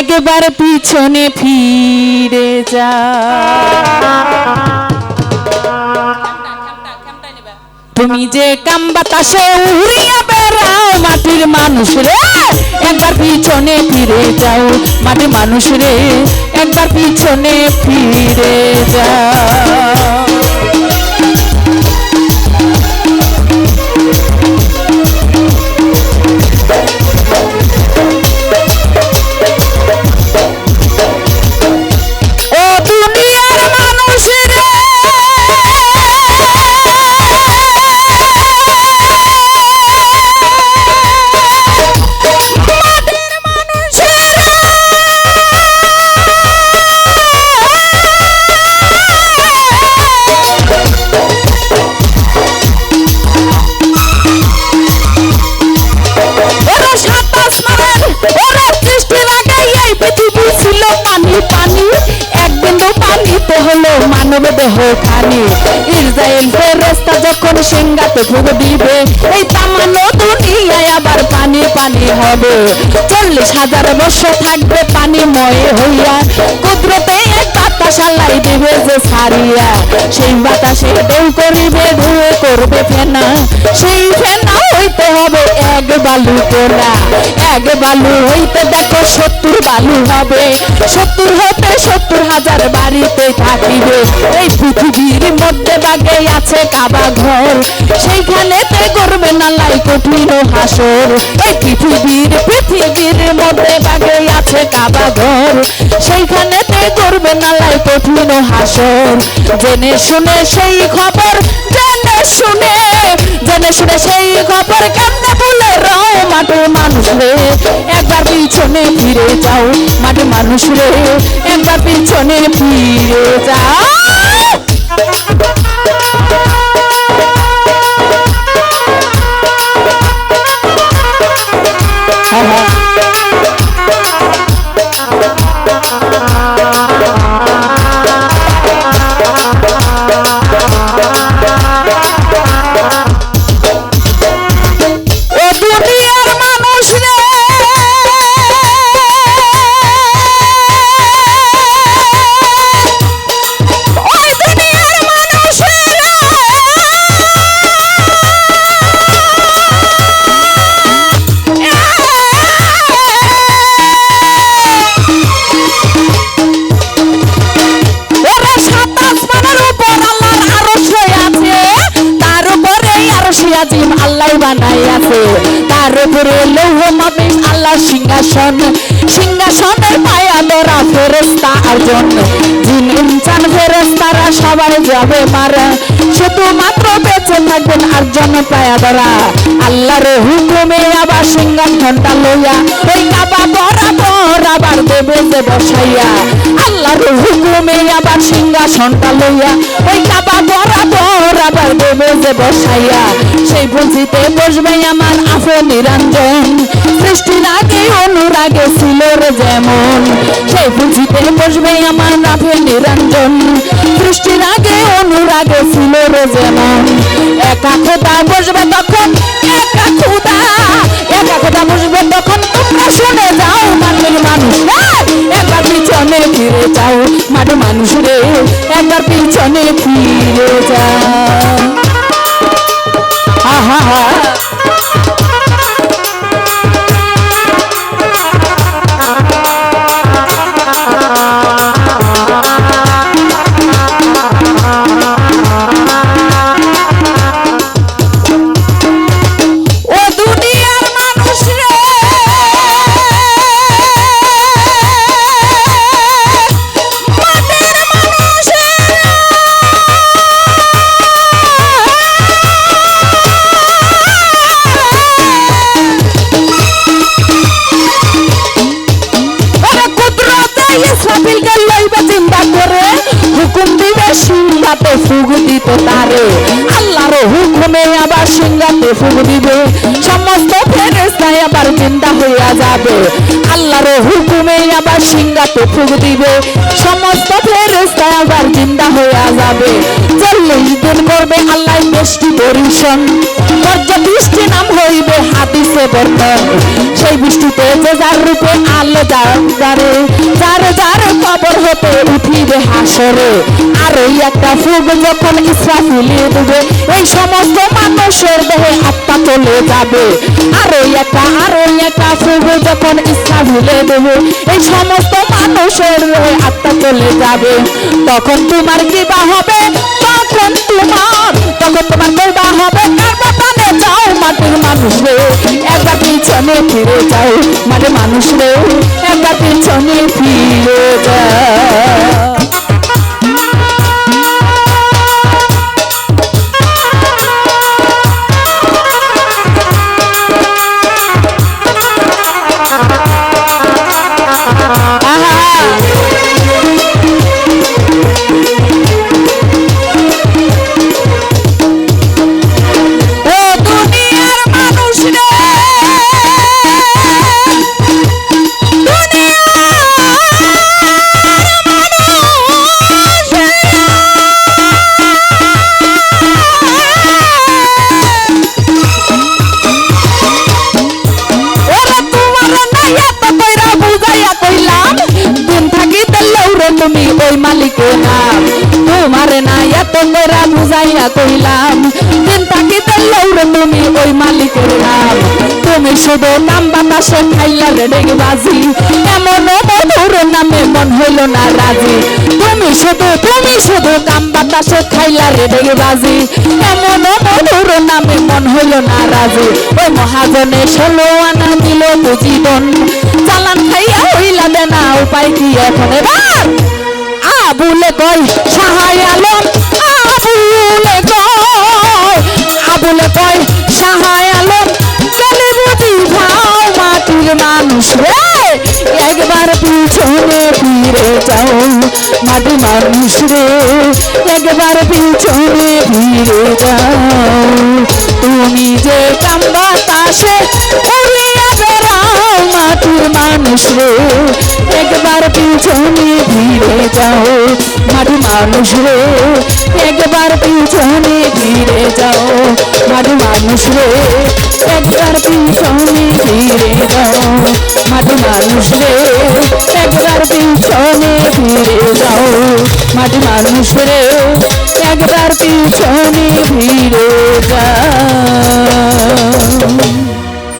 একবার পিছনে ফিরে যা। তুমি যে কাম বাতাসে উড়িয়া বেড়াও মাটির মানুষ রে, একবার পিছনে ফিরে যাও মাটির মানুষ রে, একবার পিছনে ফিরে যাও পানিতে হলো মানব দেহ খানি। ইসরায়েল ফেরেস্তা যখন সিংহাতে ঢুক দিবে, এই তামানো দুনিয়ায় আবার পানি পানি হবে। চল্লিশ হাজার বছর থাকবে পানিময় হইয়া। কুদরতে এক বাতাস দিবে যে সারিয়া। সেই বাতাসে ঢেউ করিবে ঢুয়ে করবে ফেনা। সেই ফেনা হইতে হবে এক বালু তোলা এক বালু, হইতে দেখো সত্তর বালু হবে। সত্তর হতে সত্তর হাজার বাড়িতে থাকিবে। এই পৃথিবীর মধ্যে বাগে আছে কাবা ঘর। সেইখানেতে করবে না লাই কঠিন হাসর। এই পৃথিবীর পৃথিবীর মধ্যে বাগে আছে কাবা ঘর। করবে কঠিন হাসর। জেনে শুনে সেই খবর, জেনে শুনে জেনে শুনে সেই খবর কেমনে বলে রাও মানুষ রে একবার পিছনে ফিরে যাও মাটি মানুষ রে। একবার পিছনে ফিরে যাও। আজিম আল্লাহ বানাই আছে তার উপরে লৌহ মাবিস আল্লাহ সিংহাসন। সিংহাসনের পায়া ধরা ফেরেস্তা আর্জন জিন ইনসান ফেরেস্তারা সবাই যাবে মারা। শুধুমাত্র বেঁচে থাকবেন আর্জন পায়া ধরা। আল্লাহর হুকুমে আবার সিংহাসনটা লইয়া ওই কাবা বরাবর আবার দেবে বসাইয়া। আল্লাহর হুকুমে আবার সিংহাসনটা লইয়া ওই কাবা দেবে যে বসাইয়া, সেই পুঁজিতে বসবে আমার আফে নিরঞ্জন। সৃষ্টির আগে অনুরাগে ছিল যেমন, সেই পুঁজিতে বসবে আমার আফে নিরঞ্জন। সৃষ্টির আগে অনুরাগে ছিল যেমন, একা খোদা বসবে তখন, একা খুদা, একা খোদা বসবে তখন, তোমরা শুনে যাও মাটির মানুষ। রে একবার পিছনে ফিরে যাও মানুষ রে। একবার পিছনে সিংহাতে ফুগ দিত তারে। আল্লাহর হুকুমে আবার সিংহাতে ফুগ দিবে। সমস্ত ফেরেস্তায় আবার চিন্তা হইয়া যাবে। আল্লাহর হুকুমে আবার সিংহাতে ফুক দিবে। সমস্ত ফেরেস্তা আবার জিন্দা হইয়া যাবে। চল্লিশ দিন করবে আল্লাহ বৃষ্টি পরিশন বৃষ্টি নাম হইবে হাদিসে বর্তন সেই বৃষ্টিতে যে যার রূপে আলো যারে যার যার কবর উঠিবে হাসরে। একটা যখন ইসরাফিলে দেবে এই সমস্ত মানুষের দেহে আত্মা চলে যাবে। একটা একটা যখন ইসরাফিলে দেবে এই সমস্ত মানুষের দেহে আত্মা চলে যাবে। তখন তোমার কি বা হবে, তখন তোমার তখন তোমার করবা হবে। যাও মাটির মানুষ রে, একবার পিছনে ফিরে যাও মানে মানুষ রে, একবার পিছনে ফিরে বুঝাইয়া কইলাম, দিন লৌরে তুমি ওই মালিকের নাম। তুমি শুধু নাম বাতাসে খাইলা রে ডেগে বাজি। এমন মধুর নামে মন হইল না রাজি। তুমি শুধু তুমি শুধু বাতাসে খাইলা বাজি। এমন মধুর নামে মন হইল না রাজি। ওই মহাজনে ষোলো আনা দিল জীবন। চালান খাইয়া হইলা দেনা, উপায় কি এখন এবার? পিছনে ফিরে যাও। তুমি যে কাম বাতাসে উড়িয়া বেড়াও মাটির মানুষ রে। একবার পিছনে ফিরে যাও মাটি মানুষ রে। একবার পিছনে ফিরে যাও মাটি মানুষ রে। একবার পিছনে ফিরে যাও মাটি মানুষ রে। একবার পিছনে ফিরে যাও মাটি মানুষ রে। একবার পিছনে ফিরে যাও।